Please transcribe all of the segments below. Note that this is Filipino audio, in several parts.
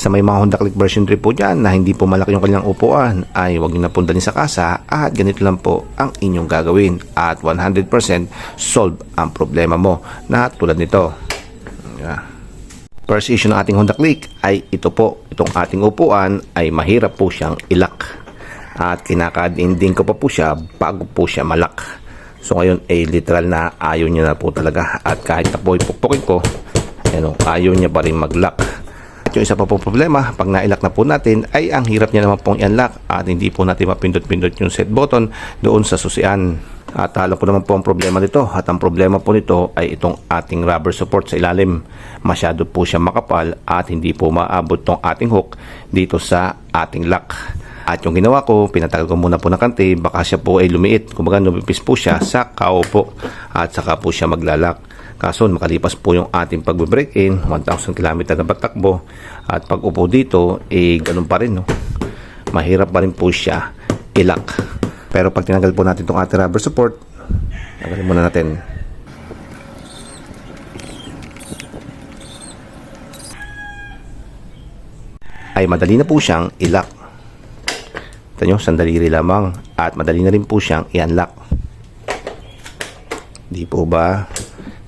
Sa may mga Honda Click version 3 po dyan na hindi po malaki yung kanilang upuan ay huwag nyo na pong dalhin sa kasa at ganito lang po ang inyong gagawin at 100% solve ang problema mo na tulad nito. Yeah. First issue ng ating Honda Click ay ito po, itong ating upuan ay mahirap po siyang ilak at kinakadinding ko pa po siya bago po siya malak. So ngayon ay literal na ayaw niya na po talaga at kahit na po ipukpukin ko, ano, ayaw niya pa rin mag-lock. At yung isa pa po problema, pag nailak na po natin, ay ang hirap niya naman pong i-unlock at hindi po natin mapindot-pindot yung set button doon sa susian. At alam po naman po ang problema nito at ang problema po nito ay itong ating rubber support sa ilalim. Masyado po siya makapal at hindi po maabot tong ating hook dito sa ating lock. At yung ginawa ko, pinatagal ko muna po ng kante, baka siya po ay lumiit. Kumbaga lumipis po siya sa kaupo at saka po siya maglalak. Kaso makalipas po yung ating pag-break in, 1,000 km na pagtakbo at pag upo dito, eh ganun pa rin. No? Mahirap pa rin po siya ilak. Pero pag tinanggal po natin itong ating rubber support, tanggalin muna natin. Ay madali na po siyang ilak. Ito nyo, sandali rin lamang. At madali na rin po siyang i-unlock. Di po ba?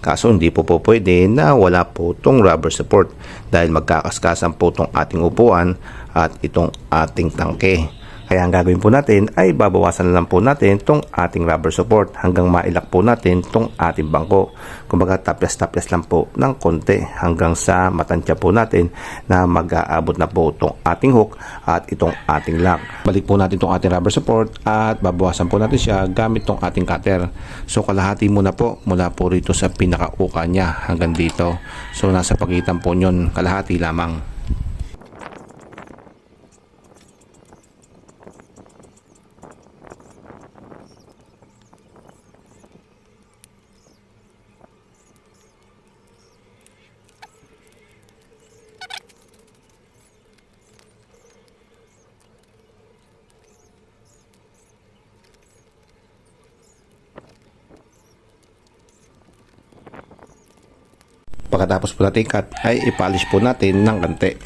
Kaso hindi po po pwede na wala po itong rubber support dahil magkakaskasan po itong ating upuan at itong ating tangke. Kaya ang gagawin po natin ay babawasan lang po natin itong ating rubber support hanggang mailak po natin itong ating bangko. Kumbaga tapyas-tapyas lang po ng konti hanggang sa matansya po natin na mag-aabot na po itong ating hook at itong ating lock. Balik po natin itong ating rubber support at babawasan po natin siya gamit itong ating cutter. So kalahati muna po mula po rito sa pinakauka niya hanggang dito. So nasa pagitan po nyon kalahati lamang. Pagkatapos po natin cut ay ipolish po natin ng kante.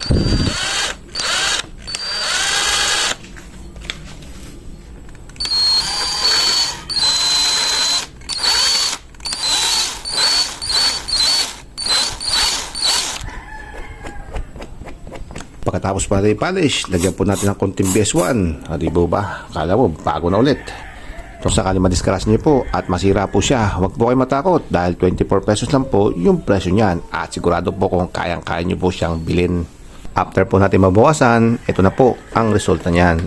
Pagkatapos po natin i-polish, lagyan po natin ng konting BS1. Ah, di ba ba? Kala mo, bago na ulit. Kung sakali madiscrash niyo po at masira po siya, huwag po kayo matakot dahil 24 pesos lang po yung presyo niyan at sigurado po kung kayang-kaya niyo po siyang bilhin. After po natin mabawasan, ito na po ang resulta niyan.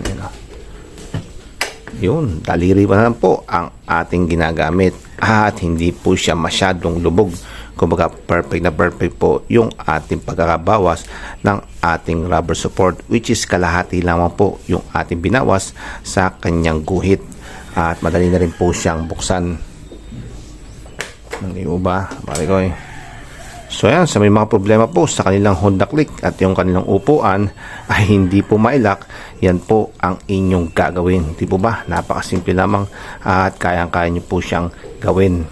Yun, daliri pa na lang po ang ating ginagamit at hindi po siya masyadong lubog. Kumbaga perfect na perfect po yung ating pagkakabawas ng ating rubber support which is kalahati lamang po yung ating binawas sa kanyang guhit at madali na rin po siyang buksan. Ng iuba marikoy so yan sa may mga problema po sa kanilang Honda Click at yung kanilang upuan ay hindi po mailak yan po ang inyong gagawin. Di po ba? Napakasimple lamang at kayang kaya nyo po siyang gawin